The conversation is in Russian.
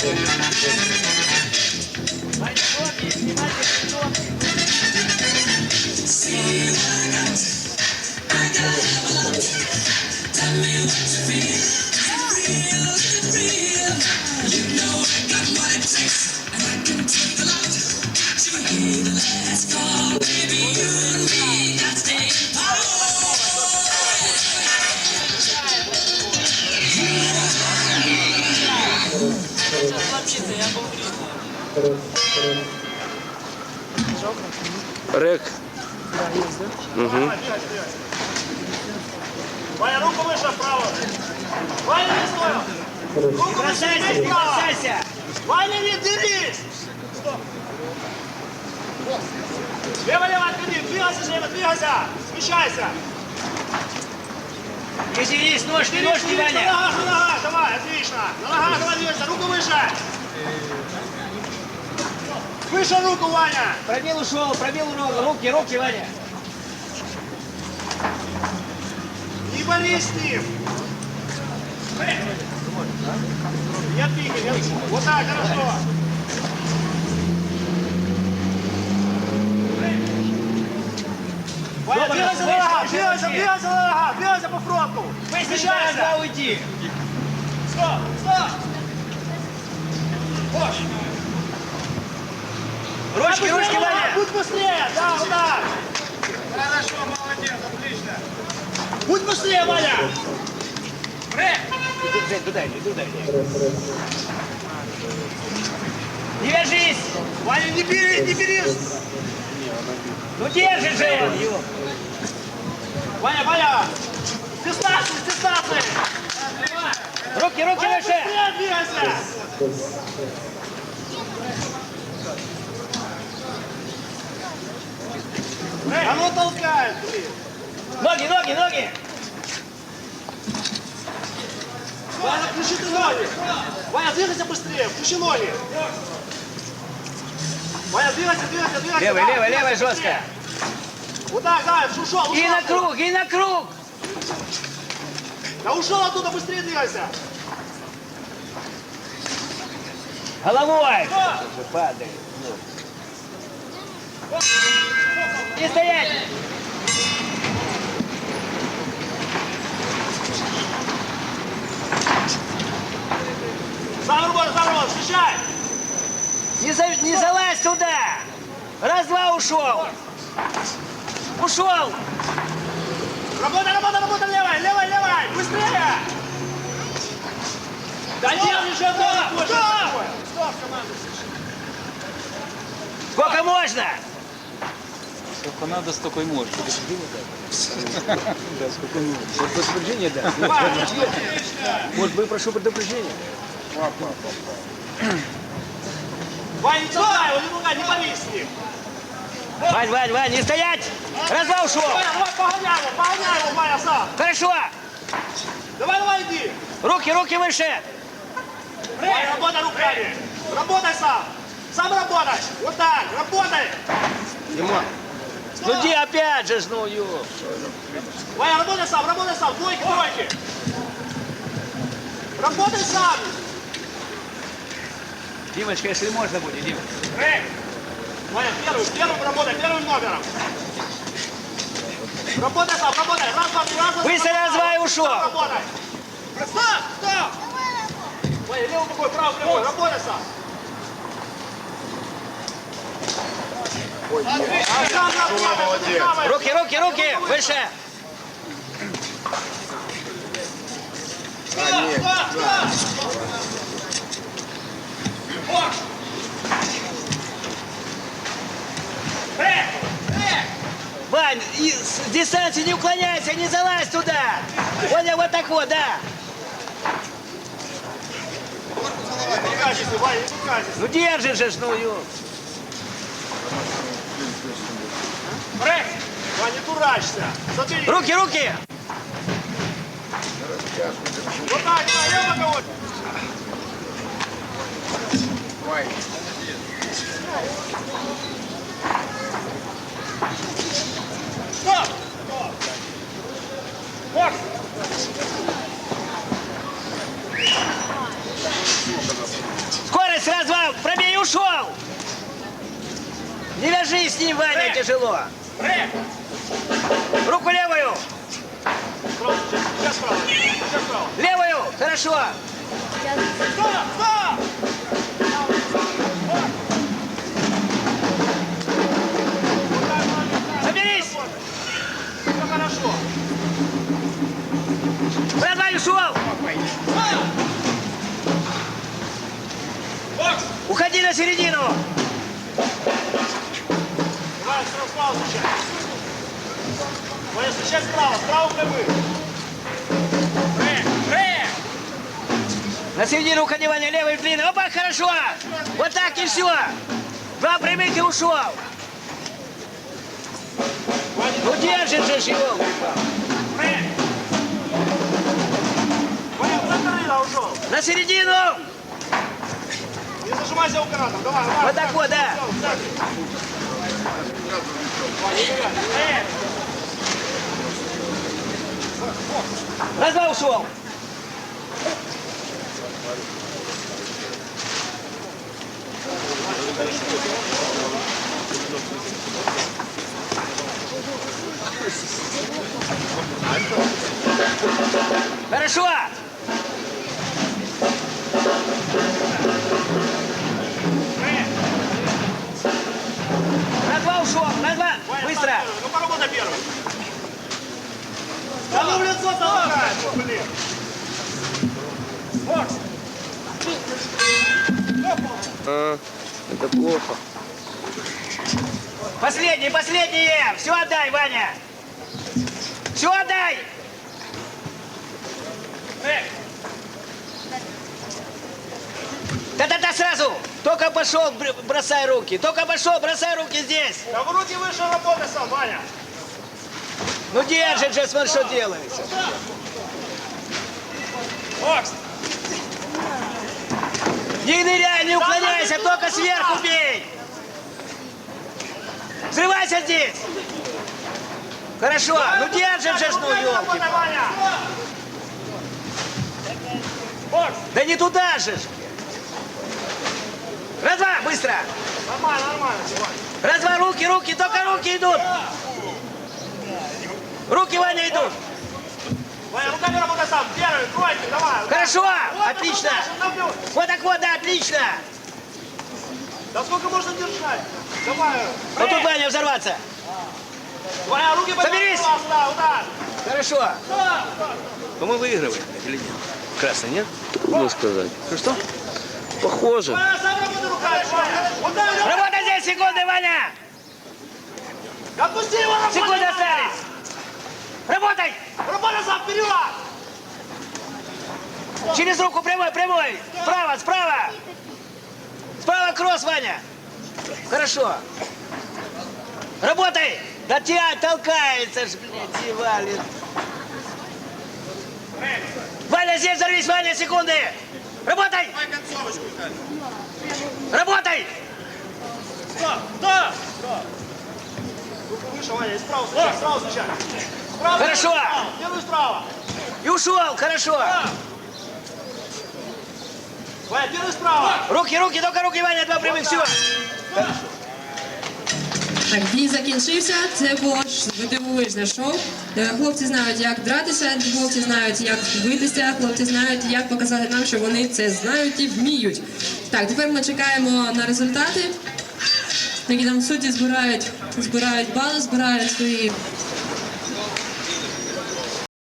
Сила над огонь. Рек. Угу. Ваня, руку выше вправо. Ваня, не стой. Руку выше, Бросайся, не не бросайся! Ваня, не дерись. Лево, лево, отходи. Двигайся, Жема, двигайся. Смещайся. Козелись, ножки, ножки, Двигайся, На Ваня! ногах, на ногах, давай, отлично. На ногах, давай, двигайся. Руку выше. Выше руку, Ваня. Пробил ушел, пробил руки, руки, Ваня! Не борись с ним. Не отпихивай, не отпихивай. Вот так, хорошо. Ваня, двигайся на ногах, двигайся, двигайся на ногах, двигайся по фронту. Смещайся. уйти! Стоп, стоп. Кош. Ручки, Быстрее, ручки, Ваня! Будь быстрее, да, так. Хорошо, молодец, отлично. Будь быстрее, Ваня. Жень, туда иди, туда иди. Не вяжись! Ваня, не бери, не бери. Ну держи же! Ваня, Ваня. Дистанция, дистанция. Руки, руки Ваня, выше! быстрее двигайся. Оно толкает, блин. Ноги, ноги, ноги! Ваня, включи ты ноги. Ваня, двигайся быстрее, включи ноги. Ваня, двигайся, двигайся, двигайся. Двигайся левой, быстрее. жестко! Вот так, да, ушел, ушел. И на круг, и на круг! Да ушел оттуда, быстрее двигайся. Головой! Падает. Не стоять! Сам работай, встречай. Не, за- не залазь туда! Раз-два ушел! Ушел! Работай, работай, работай, левой, левой, левой, быстрее. Да нет, еще одного больше. Стоп, команда. Сколько можно? Сколько надо, столько и можно. Да, сколько нужно. Вот предупреждение, да. Может быть, прошу предупреждения. Ваня, не толкай его, не ним. Вань, Вань, Вань, не стоять! Раз-два ушел! Давай погоняй его, погоняй его, Ваня, сам. Хорошо! Давай, давай, иди. Руки, руки выше! Ваня, работай руками. Работай сам. Сам работай. Вот так, работай. Дима, Ну где опять же, ну ё. Ваня, работай сам, работай сам. Двойки, двойки. Работай сам. Димочка, если можно будет, Дима. Эй! Ваня, первым, первым работай, первым номером. Работай сам, работай. Раз, два, три, раз, два, Быстро раз, два и ушел. Работай. Стоп, стоп. Ваня, левый такой, правый прямой. Работай сам. А сам работай, правой. Руки, руки, руки! Выше! Вань, с дистанции не уклоняйся, не залазь туда! Понял, вот так вот, да! Ну держи же, ну ё. Смотри! Руки, руки! Вот так, наем на кого-то! Скорость, раз, два, пробей, ушел! Не вяжись с ним, Ваня, Рэ! тяжело! Рэ! Левую. Хорошо. Стоп, стоп! Соберись. Все хорошо. Братва, ушел. Бокс! Уходи на середину. Давай, сразу справа встречай. Ваня, встречай справа, справа прямых. На середину уходи, Ваня, левый длинный. Опа, хорошо. Вот так и все. Два прямых и ушел. Ну держит же его. На середину. Не зажимайся у каната, давай, давай. Вот так вот, да. Раз два ушел. Хорошо. На два ушел, на два. Быстро. Ну, поработай первый. Да ну в лицо блин. Бокс! А, это плохо. Последний, последние! Все отдай, Ваня! Все отдай! Да-да-да, сразу! Только пошел, бр- бросай руки! Только пошел, бросай руки здесь! Да в руки выше работай сам, Ваня. Ну держит же, смотри, что делается. Бокс! Не ныряй, не уклоняйся, только сверху бей! Взрывайся здесь! Хорошо, ну держит же, ну елки! Да не туда же! ж. Раз-два, быстро! Нормально, нормально, Ваня. Раз-два, руки, руки, только руки идут! Руки, Ваня, идут! Ваня, руками работай сам. Первый, тройки, давай. Хорошо, Вот, отлично. вот, вот, вот. Вот так вот, да, отлично! Да сколько можно держать? Давай. Вот тут! Ваня взорваться. Ваня, руки Соберись. Сюда, удар. Хорошо. Но мы выигрываем или нет? Красный, нет? Трудно сказать. Ну что? Похоже. Удар, удар. Работай здесь, секунды, Ваня! Отпусти его, Секунды остались! Работай! Работай сам, вперед. Через руку прямой, прямой! Справа, справа! Справа кросс, Ваня! Хорошо. Работай! Да тебя толкается ж, блядь, и валит. Ваня, здесь взорвись, Ваня, секунды! Работай! Работай! Стоп, стоп. Стоп. Руку выше, Ваня, и справа встречай, справа встречай. Справа, Хорошо. справа. Первый справа. И ушел, хорошо. Ваня, первый справа. Руки, руки, только руки, Ваня, два прямых, все. Так, бій закінчився. Це було ж дивовижне шоу. Е, Хлопці знають, як дратися, хлопці знають, як битися, хлопці знають, як показати нам, що вони це знають і вміють. Так, тепер ми чекаємо на результати. Які там судді збирають, збирають бали, збирають свої